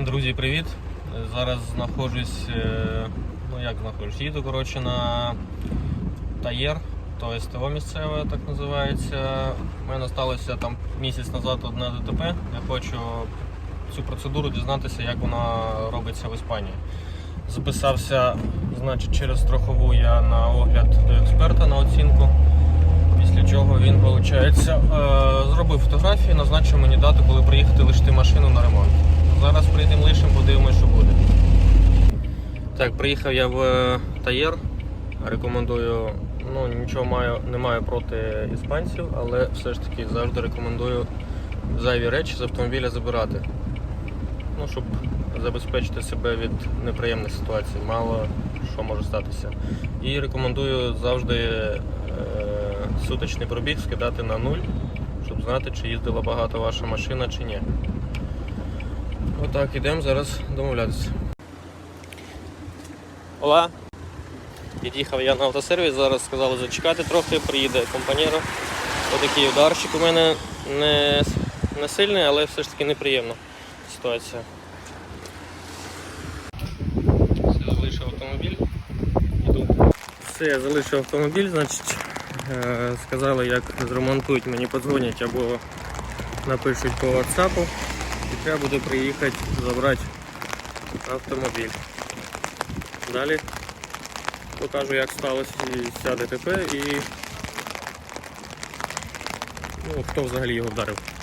Друзі, привіт! Зараз знаходжусь, е, ну як знаходжусь, їду коротше, на Таєр, то СТО місцеве так називається. У мене сталося там місяць назад одне ДТП. Я хочу цю процедуру дізнатися, як вона робиться в Іспанії. Записався, значить, через страхову я на огляд до експерта на оцінку. Після чого він, виходить, зробив фотографії, назначив мені дату, коли приїхати лишити машину на ремонт. Зараз прийдемо лишим, подивимось, що буде. Так, приїхав я в е, Таєр. Рекомендую, ну нічого маю, не маю проти іспанців, але все ж таки завжди рекомендую зайві речі з автомобіля забирати. Ну, щоб забезпечити себе від неприємних ситуацій. Мало що може статися. І рекомендую завжди е, суточний пробіг скидати на нуль, щоб знати, чи їздила багато ваша машина чи ні. Отак, ідемо зараз домовлятися. Ола. Під'їхав я на автосервіс, зараз сказали зачекати трохи, приїде компаньєро. Отакий ударчик у мене не, не сильний, але все ж таки неприємна ситуація. Все, залишив автомобіль. Іду. Все, я залишив автомобіль, значить, е, сказали, як зремонтують, мені подзвонять або напишуть по WhatsApp. І треба буде приїхати забрати автомобіль. Далі покажу, як сталося ця ДТП і ну, хто взагалі його вдарив.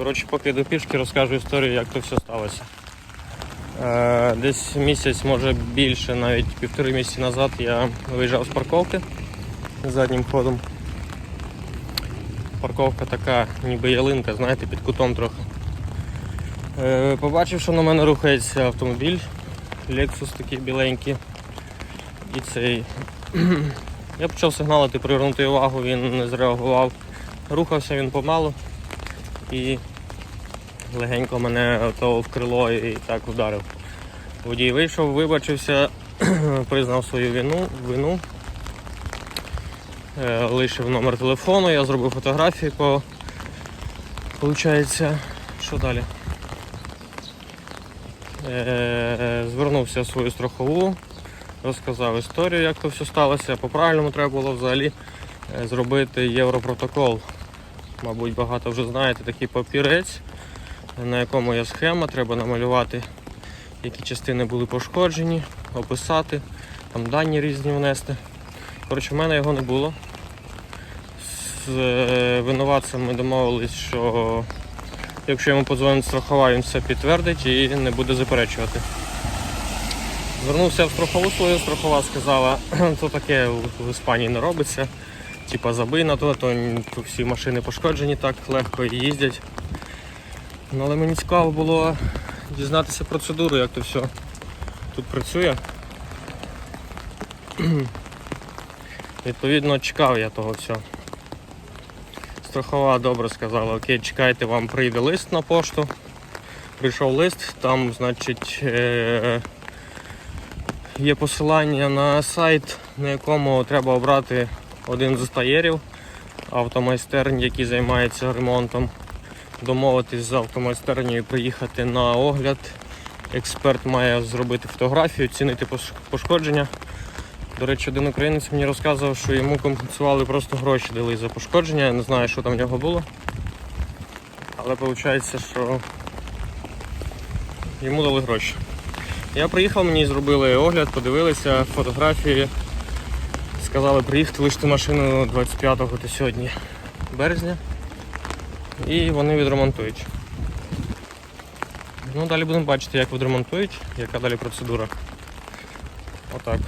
Коротше, поки йду пішки, розкажу історію, як то все сталося. Е, Десь місяць, може більше, навіть півтори місяці назад я виїжджав з парковки заднім ходом. Парковка така, ніби ялинка, знаєте, під кутом трохи. Е, Побачив, що на мене рухається автомобіль, Lexus такий біленький. І цей. Я почав сигналити, привернути увагу, він не зреагував. Рухався він помалу і легенько мене то в крило і так вдарив. Водій вийшов, вибачився, признав свою вину, вину. Е, лишив номер телефону, я зробив фотографії по. Получається, що далі? Е, Звернувся в свою страхову, розказав історію, як то все сталося. По-правильному треба було взагалі е, зробити європротокол. Мабуть, багато вже знаєте, такий папірець, на якому є схема, треба намалювати, які частини були пошкоджені, описати, там дані різні внести. Коротше, в мене його не було. З е, винуватцем ми домовились, що якщо йому подзвонить страхова, він все підтвердить і не буде заперечувати. Звернувся в страхову свою, страхова сказала, то таке в Іспанії не робиться. Типа забий на то, то всі машини пошкоджені так легко і їздять. Ну, але мені цікаво було дізнатися процедуру, як то все тут працює. Відповідно, чекав я того всього. Страхова добре сказала, окей, чекайте, вам прийде лист на пошту. Прийшов лист, там, значить, е- є посилання на сайт, на якому треба обрати один з таєрів автомайстерні, який займається ремонтом. Домовитись з автомайстернею, приїхати на огляд. Експерт має зробити фотографію, оцінити пошкодження. До речі, один українець мені розказував, що йому компенсували просто гроші дали за пошкодження. Я не знаю, що там в нього було. Але виходить, що йому дали гроші. Я приїхав, мені зробили огляд, подивилися фотографії. Сказали приїхати лишити машину 25-го то сьогодні березня. І вони відремонтують. Ну, далі будемо бачити, як відремонтують, яка далі процедура. Отак.